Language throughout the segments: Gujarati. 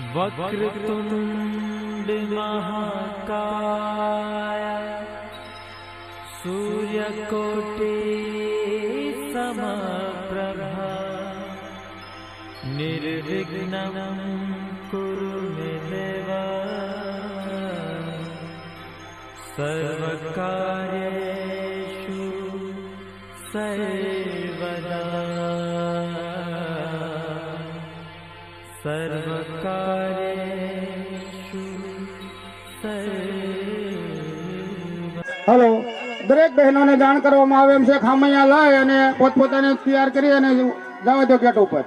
वक्रतुण्ड महाकाय सूर्यकोटि समप्रभा निर्विघ्नं कुरु देव। सर्वकार्येषु सर्वदा સર્વકાર્યેષુ હલો. દરેક બહેનોને જાણ કરવામાં આવે એમ છે, ખામૈયા લઈ અને પોતપોતાને તૈયાર કરી અને જવા દો ગેટ ઉપર.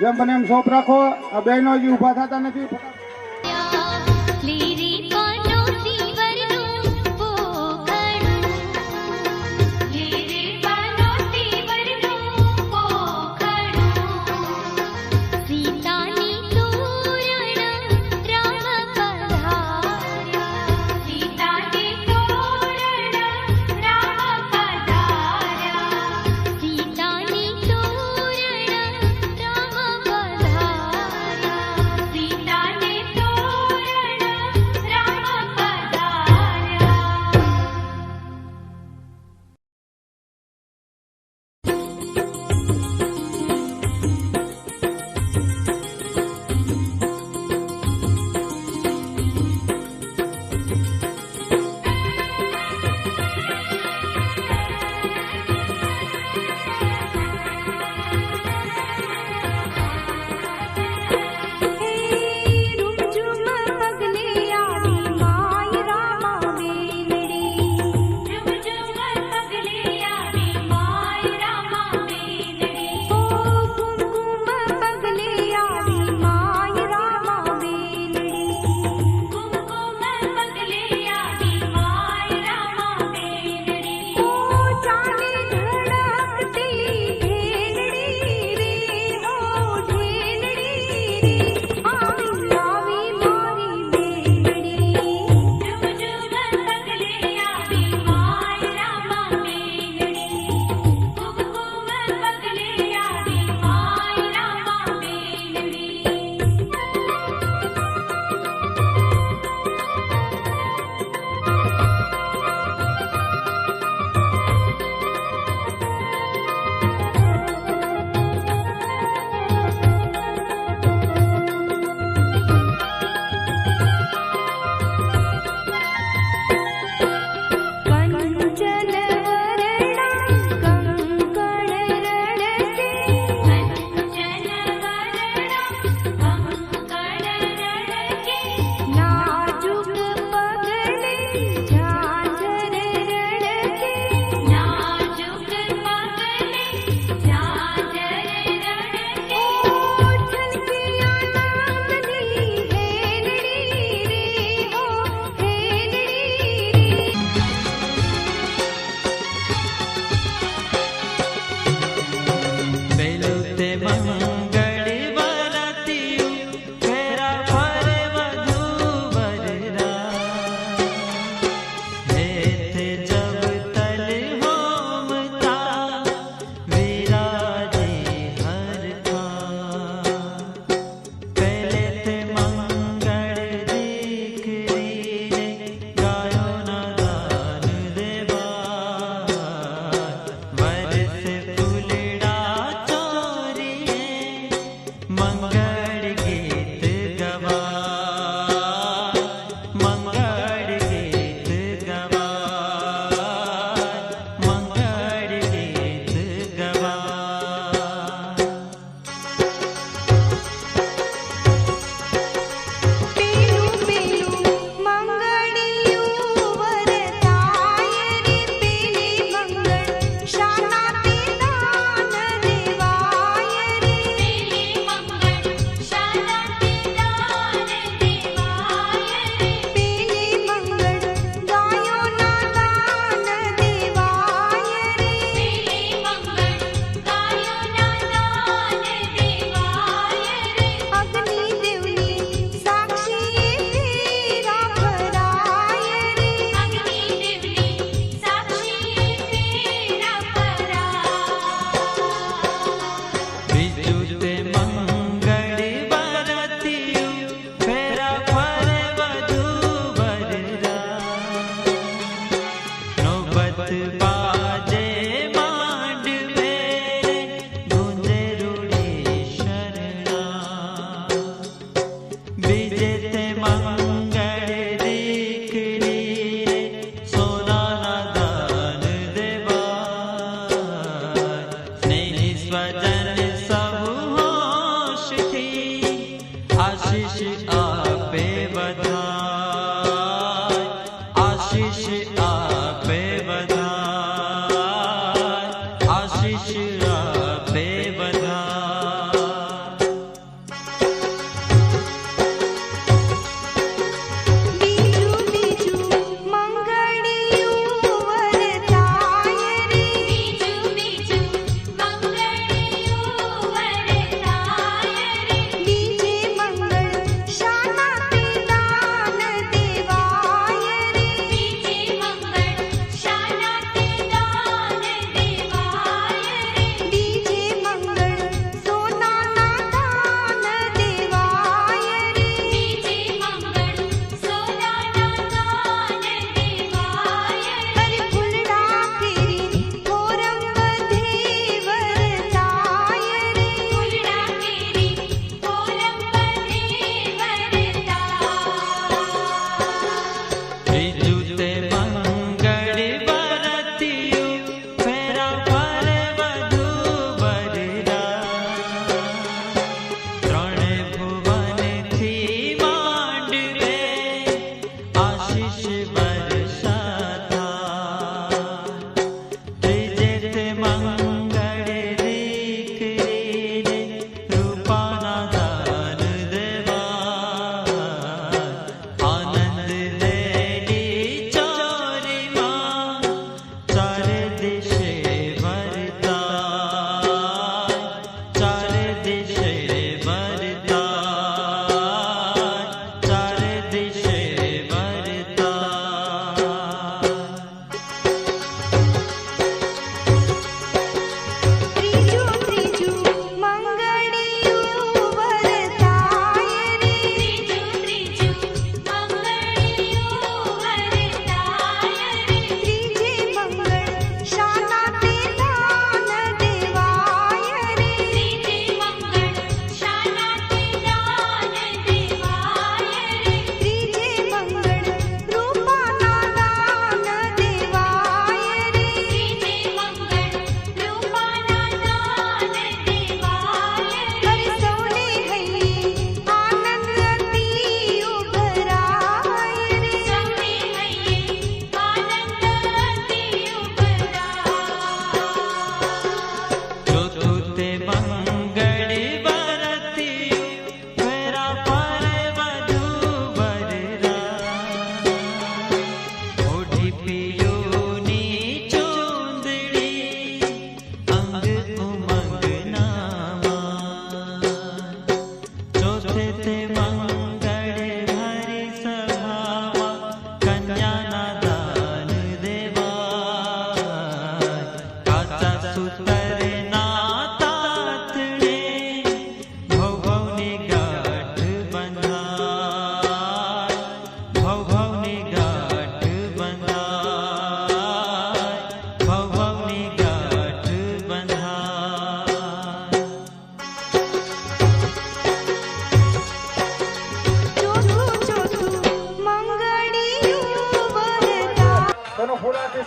જેમ બને એમ સોપ રાખો. આ બહેનો હજી ઊભા થતા નથી.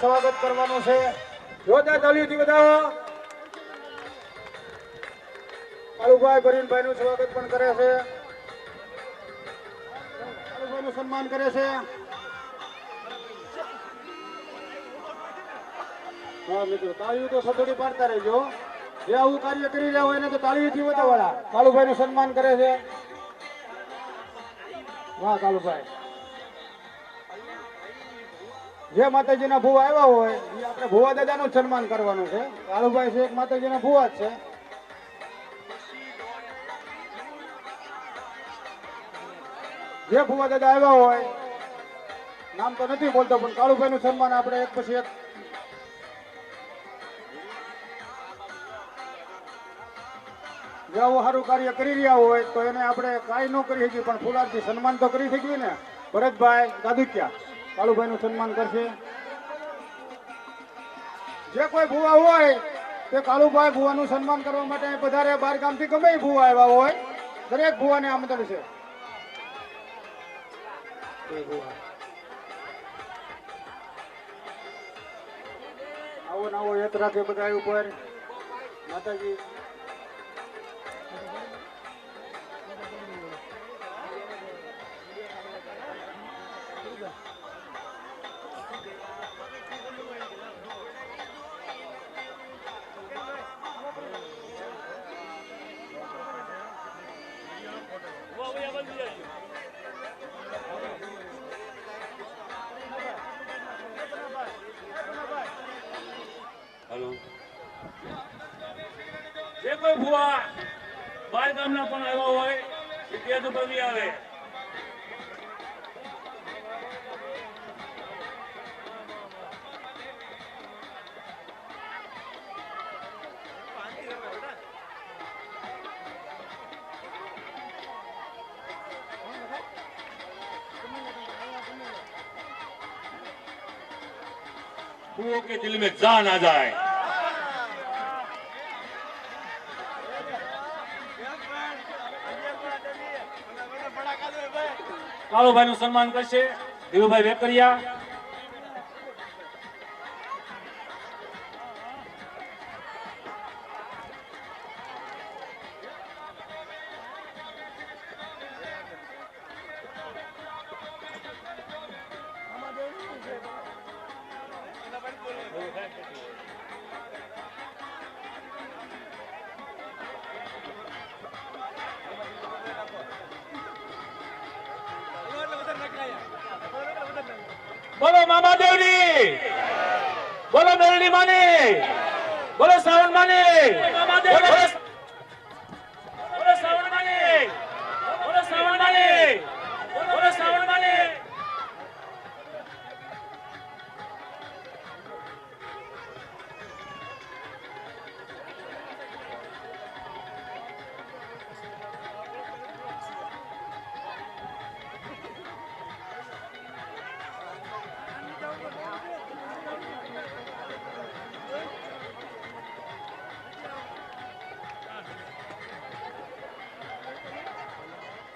સ્વાગત કરવાનું છે. જોરદાર તાલીઓથી બધા કાળુભાઈ ભરીનભાઈ નું સ્વાગત પણ કરે છે. સન્માન કરે છે. હા, મિત્રો, તાળીઓ તો સતોડી પાડતા રહેજો. જે કાર્ય કરી રહ્યા હોય એને તો તાળીઓથી વધાવાળા. કાળુભાઈ નું સન્માન કરે છે. વાહ, કાળુભાઈ. જે માતાજીના ભૂવા આવ્યા હોય આપણે ભૂવા દાદાનું સન્માન કરવાનું છે. કાળુભાઈ છે એક માતાજીના ભૂવા જ છે. જે ભૂવા દાદા આવ્યા હોય, નામ તો નથી બોલતો, પણ કાળુભાઈ નું સન્માન આપણે એક પછી એક આવું સારું કાર્ય કરી રહ્યા હોય, તો એને આપણે કાંઈ ન કરી શકીએ, પણ ફુલારથી સન્માન તો કરી શકીએ ને. ભરતભાઈ દાદુક્યા કાળુભાઈનું સન્માન કરશે. જે કોઈ ભુવા હોય, તે કાળુભાઈ ભુવાનું સન્માન કરવા માટે વધારે બાર ગામથી ગમે ભુવા આવ્યા હોય, દરેક ભુવાને આમંત્રણ છે. આવો નવો યાત્રા છે બધા ઉપર. માતાજી. જે કોઈ ભુવા બાર ગામના પણ આવ્યા હોય એ સ્ટેજ ઉપર બી આવે भुवों के दिल में जान आ जाए કાળુભાઈ નું સન્માન કરશે. ધીરુભાઈ વેકરિયા બોલો મામા દેવની બોલો મેરડી માની બોલો શ્રાવણ માની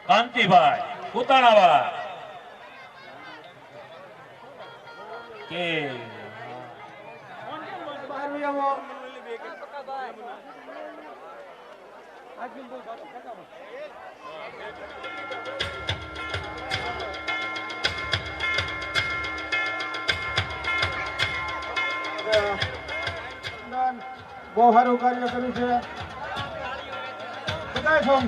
કાંતિભાઈ કુતાણાવાળા કે બહુ સારું કાર્ય કર્યું છે. બધા સોંગ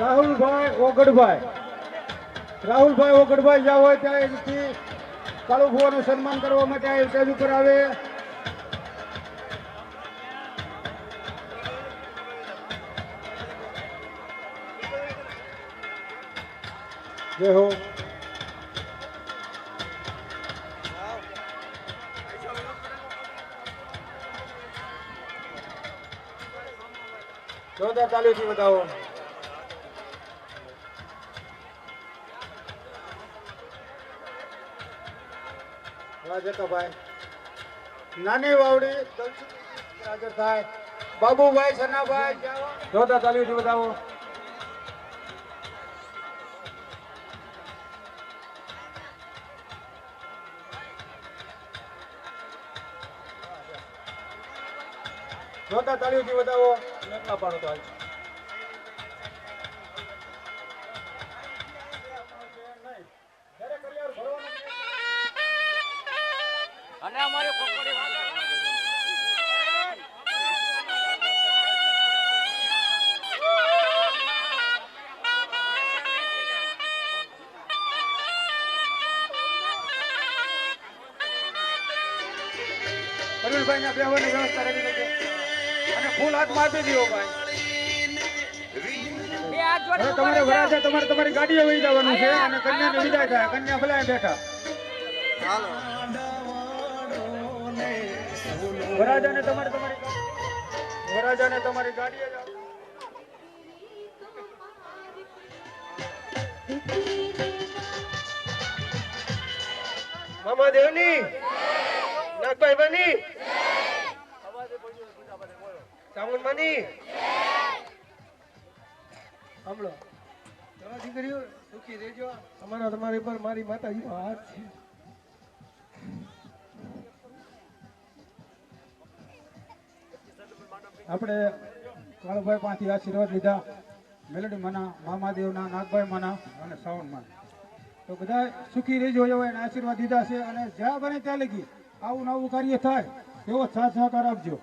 રાહુલભાઈ ઓગડભાઈ. રાહુલભાઈ ઓગડભાઈ જ્યાં હોય ત્યાં અહીંથી કાળુ સન્માન કરવા માટે આ સ્ટેજ ઉપર આવે. જય હો. જોરદાર તાલીથી બતાવો રાજકાભાઈ નાની વાવડી હાજર થાય. બાબુભાઈ સનાભાઈ જોતા તાલીથી બતાવો જોતા તાલીથી બતાવો એકલા પાડો તો અને અમારે પકોડી અરુણભાઈ ના બેહવાની વ્યવસ્થા કરી દેજો અને ફૂલ હાથમાં આપી દો ભાઈ. તમારે વરાજા તમારે તમારી ગાડીએ વહી જવાનું છે અને કન્યાને વિદાય થાય. કન્યા ભલે બેઠા. વરાજાને તમારે તમારી વરાજાને તમારી ગાડીએ જાઓ. મામા દેવની નાગભાઈ બની? ચામુંડ માની? સાંભળો. જવા દીકરીઓ સુખી રહેજો. અમારા તમારી પર મારી માતાજીનો હાથ છે. આપણે કાળુભાઈ પાસેથી આશીર્વાદ લીધા. મેલડી માના, મામાદેવના, નાગભાઈ માના અને શ્રાવણ માના. તો બધા સુખી રહેજો એવા એને આશીર્વાદ દીધા છે અને જ્યાં બને ત્યાં લગી આવું નવું કાર્ય થાય, એવો સાથ સહકાર આપજો.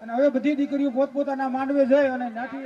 અને હવે બધી દીકરીઓ પોતપોતાના માંડવે જાય અને નાથી